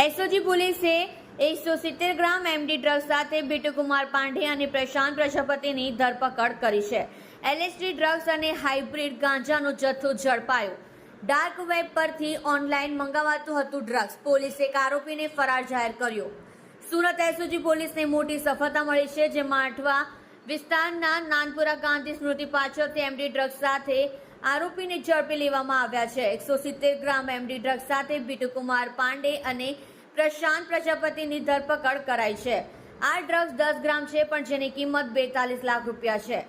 SOG પોલીસે એકસો સિત્તેર ગ્રામ એમડી ડ્રગ્સ સાથે બીટુકુમાર પાંડે અને પ્રશાંત પ્રજાપતિની ધરપકડ કરી છે. એલએસડી ડ્રગ્સ અને હાઇબ્રિડ ગાંજાનો જથ્થો ઝડપાયો. ડાર્ક વેબ પરથી ઓનલાઈન મંગાવાતું હતું ડ્રગ્સ. પોલીસે એક આરોપીને ફરાર જાહેર કર્યો. સુરત એસઓજી પોલીસને મોટી સફળતા મળી છે જેમાં અઠવા વિસ્તારના નાનપુરા ગાંધી સ્મૃતિ પાછળથી એમડી ડ્રગ્સ સાથે આરોપીને ઝડપી લેવામાં આવ્યા છે. એકસો સિત્તેર ગ્રામ એમડી ડ્રગ્સ સાથે બીટુકુમાર પાંડે અને પ્રશાંત પ્રજાપતિની ધરપકડ કરાઈ છે. આ ડ્રગ્સ દસ ગ્રામ છે, પણ જેની કિંમત બેતાલીસ લાખ રૂપિયા છે.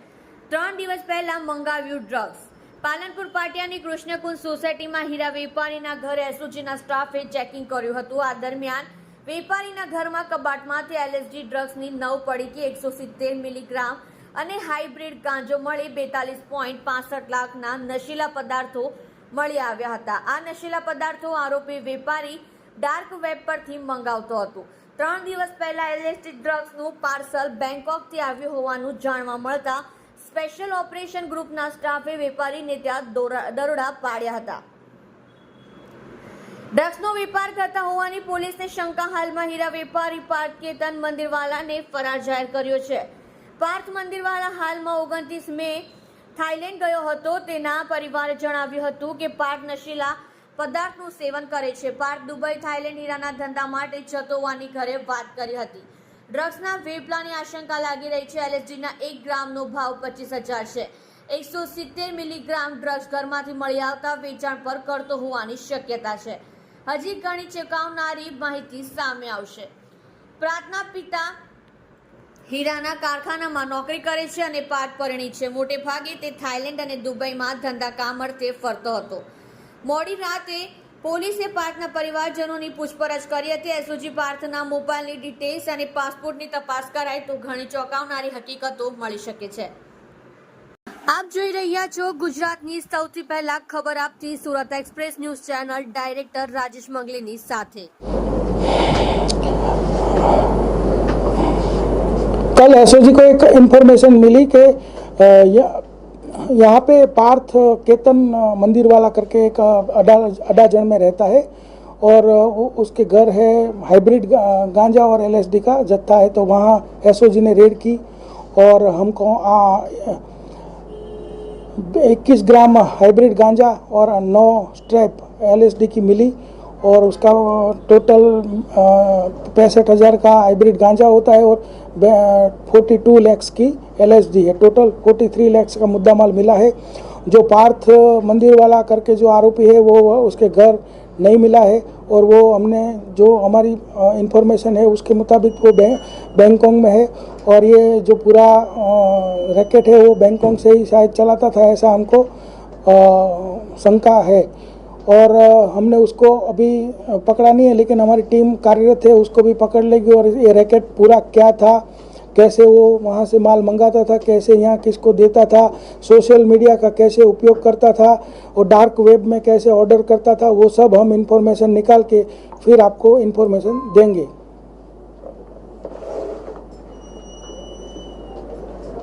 ત્રણ દિવસ પહેલા મંગાવ્યું ડ્રગ્સ પાલનપુર પાટિયાની કૃષ્ણકુંજ સોસાયટીમાં હીરા વેપારીના ઘરે એસઓજીના સ્ટાફે ચેકિંગ કર્યું હતું. આ દરમિયાન વેપારીના ઘરમાં કબાટમાંથી એલએસડી ડ્રગ્સની નવ પડીકી એકસો સિત્તેર મિલીગ્રામ અને હાઇબ્રિડ ગાંજો મળી બેતાલીસ પોઈન્ટ પાસઠ લાખના નશીલા પદાર્થો મળી આવ્યા હતા. આ નશીલા પદાર્થો આરોપી વેપારી ડાર્ક વેબ પરથી મંગાવતો હતો. ત્રણ દિવસ પહેલા એલએસડી ડ્રગ્સનું પાર્સલ બેંકોકથી આવ્યું હોવાનું જાણવા મળતા સ્પેશિયલ ઓપરેશન ગ્રુપના સ્ટાફે વેપારીને ત્યાં દરોડા પાડ્યા હતા. ડ્રગ્સનો વેપાર કરતા હોવાની પોલીસને શંકા હાલમાં હીરા વેપારી પાર્થ કેતન મંદિરવાલાને ફરાર જાહેર કર્યો છે. પાર્થ મંદિરવાલા હાલમાં ઓગણત્રીસ મે થાઇલેન્ડ ગયો હતો. તેના પરિવારે જણાવ્યું હતું કે પાર્થ નશીલા પદાર્થનું સેવન કરે છે. પાર્થ દુબઈ, થાઇલેન્ડ હીરાના ધંધા માટે જતો હોવાની ઘરે વાત કરી હતી. ડ્રગ્સના વેપલાની આશંકા લાગી રહી છે. એલએસડીના એક ગ્રામનો ભાવ પચીસ હજાર છે. એકસો સિત્તેર મિલીગ્રામ ડ્રગ્સ ઘરમાંથી મળી આવતા વેચાણ પર કરતો હોવાની શક્યતા છે. હજી ઘણી ચેકાવનારી માહિતી સામે આવશે. પ્રાર્થના પિતા હીરાના કારખાનામાં નોકરી કરે છે અને પાઠ પરિણી છે. મોટે ભાગે તે થાઇલેન્ડ અને દુબઈમાં ધંધા કામ અર્થે ફરતો હતો. મોડી રાતે પોલીસે પાર્થના પરિવારજનોની પૂછપરછ કરી હતી. એસઓજી પાર્થના મોબાઈલની ડિટેલ્સ અને પાસપોર્ટની તપાસ કરાય તો ઘણી ચોંકાવનારી હકીકતો મળી શકે છે. આપ જોઈ રહ્યા છો ગુજરાતની સૌથી પહેલા ખબર આપતી Surat express news channel director Rajesh મંગલીની સાથે. કલ એસઓજી કોઈ ઇન્ફોર્મેશન મિલી કે यहाँ पे पार्थ केतन मंदिर वाला करके एक अडा अडाजन में रहता है और उसके घर है हाइब्रिड गांजा और एलएसडी का, जत्था है तो वहाँ एसओजी ने रेड की और हमको इक्कीस ग्राम हाइब्रिड गांजा और नौ स्ट्रैप एलएसडी की मिली और उसका टोटल पैंसठ हज़ार का हाइब्रिड गांजा होता है और फोर्टी टू लैक्स की एलएसडी है। टोटल फोर्टी थ्री लैक्स का मुद्दा माल मिला है। जो पार्थ मंदिर वाला करके जो आरोपी है, वो उसके घर नहीं मिला है और वो हमने जो हमारी इंफॉर्मेशन है, उसके मुताबिक वो बैंकॉक में है और ये जो पूरा रैकेट है, वो बैंकॉक से ही शायद चलाता था, ऐसा हमको शंका है। और हमने उसको अभी पकड़ा नहीं है, लेकिन हमारी टीम कार्यरत है, उसको भी पकड़ लेगी और ये रैकेट पूरा क्या था, कैसे वो वहाँ से माल मंगाता था, कैसे यहाँ किसको देता था, सोशल मीडिया का कैसे उपयोग करता था, और डार्क वेब में कैसे ऑर्डर करता था, वो सब हम इंफॉर्मेशन निकाल के फिर आपको इन्फॉर्मेशन देंगे।